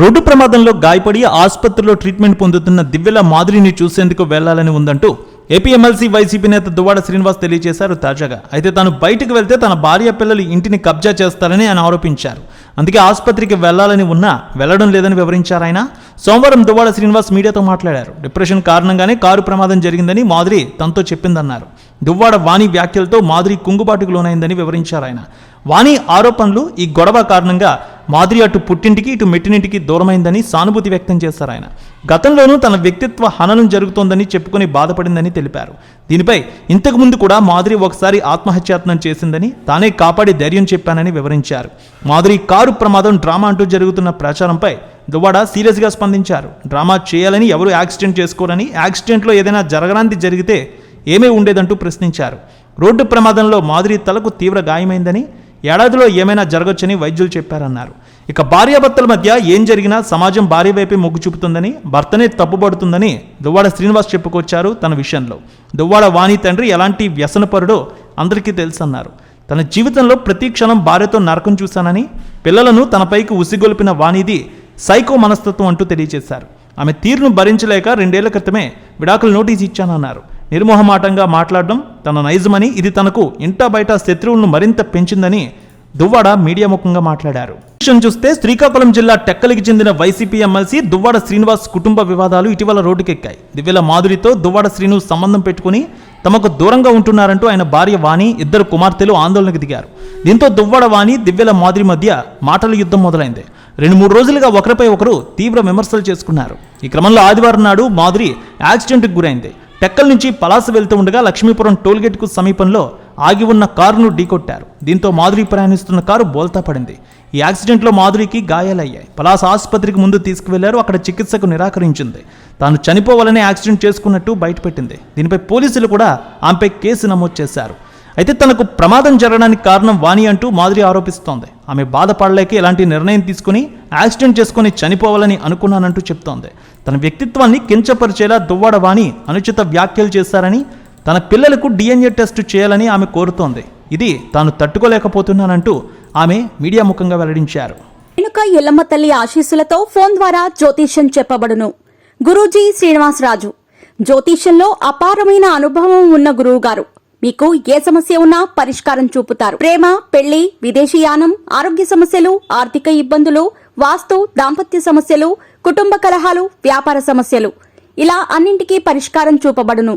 Road ప్రమాదంలో గాయపడి ఆసుపత్రిలో ట్రీట్మెంట్ పొందుతున్న దివ్యల మాధురిని చూసేందుకు వెళ్ళాలని ఉందంటూ ఏపీ ఎమ్మెల్సీ వైసీపీ నేత దువ్వాడ శ్రీనివాస్ తెలియజేశారు తాజాగా. అయితే తాను బయటకు వెళ్తే తన భార్య పిల్లలు ఇంటిని కబ్జా చేస్తారని ఆయన ఆరోపించారు. అందుకే ఆసుపత్రికి వెళ్ళాలని ఉన్నా వెళ్ళడం లేదని వివరించారు ఆయన. సోమవారం దువ్వాడ శ్రీనివాస్ మీడియాతో మాట్లాడారు. డిప్రెషన్ కారణంగానే కారు ప్రమాదం జరిగిందని మాధురి తనతో చెప్పిందన్నారు. దువ్వాడ వాణి వ్యాఖ్యలతో మాధురి కుంగుబాటుకు లోనైందని వివరించారు ఆయన. వాణి ఆరోపణలు ఈ గొడవ కారణంగా మాధురి అటు పుట్టింటికి ఇటు మెట్టినింటికి దూరమైందని సానుభూతి వ్యక్తం చేశారు ఆయన. గతంలోనూ తన వ్యక్తిత్వ హననం జరుగుతోందని చెప్పుకొని బాధపడిందని తెలిపారు. దీనిపై ఇంతకుముందు కూడా మాధురి ఒకసారి ఆత్మహత్యాత్నం చేసిందని తానే కాపాడి ధైర్యం చెప్పానని వివరించారు. మాధురి కారు ప్రమాదం డ్రామా అంటూ జరుగుతున్న ప్రచారంపై దువ్వాడ సీరియస్గా స్పందించారు. డ్రామా చేయాలని ఎవరు యాక్సిడెంట్ చేసుకోరని యాక్సిడెంట్లో ఏదైనా జరగరాంది జరిగితే ఏమీ ఉండేదంటూ ప్రశ్నించారు. రోడ్డు ప్రమాదంలో మాధురి తలకు తీవ్ర గాయమైందని ఏడాదిలో ఏమైనా జరగొచ్చని వైద్యులు చెప్పారన్నారు. ఇక భార్యాభర్తల మధ్య ఏం జరిగినా సమాజం భార్య వైపే మొగ్గు చూపుతుందని భర్తనే తప్పుపడుతుందని దువ్వాడ శ్రీనివాస్ చెప్పుకొచ్చారు తన విషయంలో. దువ్వాడ వాణి తండ్రి ఎలాంటి వ్యసనపరుడో అందరికీ తెలుసన్నారు. తన జీవితంలో ప్రతి క్షణం భార్యతో నరకం చూశానని పిల్లలను తనపైకి ఉసిగొలిపిన వాణిది సైకో మనస్తత్వం అంటూ తెలియజేశారు. ఆమె తీరును భరించలేక రెండేళ్ళ క్రితమే విడాకులు నోటీస్ ఇచ్చానన్నారు. నిర్మోహమాటంగా మాట్లాడడం తన నైజమని ఇది తనకు ఇంటా బయట శత్రువులను మరింత పెంచిందని దువ్వాడ మీడియా ముఖంగా మాట్లాడారు. విషయం చూస్తే శ్రీకాకుళం జిల్లా టెక్కలికి చెందిన వైసీపీ ఎమ్మెల్సీ దువ్వాడ శ్రీనివాస్ కుటుంబ వివాదాలు ఇటీవల రోడ్డుకెక్కాయి. దివ్యల మాధురితో దువ్వాడ శ్రీను సంబంధం పెట్టుకుని తమకు దూరంగా ఉంటున్నారంటూ ఆయన భార్య వాణి ఇద్దరు కుమార్తెలు ఆందోళనకు దిగారు. దీంతో దువ్వాడ వాణి దివ్యల మాధురి మధ్య మాటల యుద్ధం మొదలైంది. రెండు మూడు రోజులుగా ఒకరిపై ఒకరు తీవ్ర విమర్శలు చేసుకున్నారు. ఈ క్రమంలో ఆదివారం నాడు మాధురి యాక్సిడెంట్కు గురైంది. టెక్కల నుంచి పలాస వెళ్తూ ఉండగా లక్ష్మీపురం టోల్గేట్కు సమీపంలో ఆగి ఉన్న కారును ఢీకొట్టారు. దీంతో మాధురి ప్రయాణిస్తున్న కారు బోల్తా పడింది. ఈ యాక్సిడెంట్లో మాధురికి గాయాలయ్యాయి. పలాస ఆసుపత్రికి ముందు తీసుకువెళ్ళారు. అక్కడ చికిత్సకు నిరాకరించింది. తాను చనిపోవాలని యాక్సిడెంట్ చేసుకున్నట్టు బయటపెట్టింది. దీనిపై పోలీసులు కూడా ఆమెపై కేసు నమోదు చేశారు. అయితే తనకు ప్రమాదం జరగడానికి కారణం వాణి అంటూ మాధురి ఆరోపిస్తోంది. ఆమె బాధపడలేక ఇలాంటి నిర్ణయం తీసుకుని యాక్సిడెంట్ చేసుకుని చనిపోవాలని అనుకున్నానంటూ చెప్తోంది. తన వ్యక్తిత్వాన్ని కించపరిచేలా దువ్వాడ వాణి అనుచిత వ్యాఖ్యలు చేశారని తన పిల్లలకు డిఎన్ఏ టెస్ట్ చేయాలని ఆమె కోరుతోంది. ఇది తాను తట్టుకోలేకపోతున్నానంటూ ఆమె మీడియా ముఖంగా వెల్లడించారు. వెనుక ఎల్లమ్మ తల్లి ఆశీస్సులతో ఫోన్ ద్వారా జ్యోతిష్యం చెప్పబడును. గురూజీ శ్రీనివాసరాజు జ్యోతిష్యంలో అపారమైన అనుభవం ఉన్న గురువు గారు. మీకు ఏ సమస్య ఉన్నా పరిష్కారం చూపుతారు. ప్రేమ పెళ్ళి విదేశీయానం ఆరోగ్య సమస్యలు ఆర్థిక ఇబ్బందులు వాస్తు దాంపత్య సమస్యలు కుటుంబ కలహాలు వ్యాపార సమస్యలు. ఇలా అన్నింటికీ పరిష్కారం చూపబడును.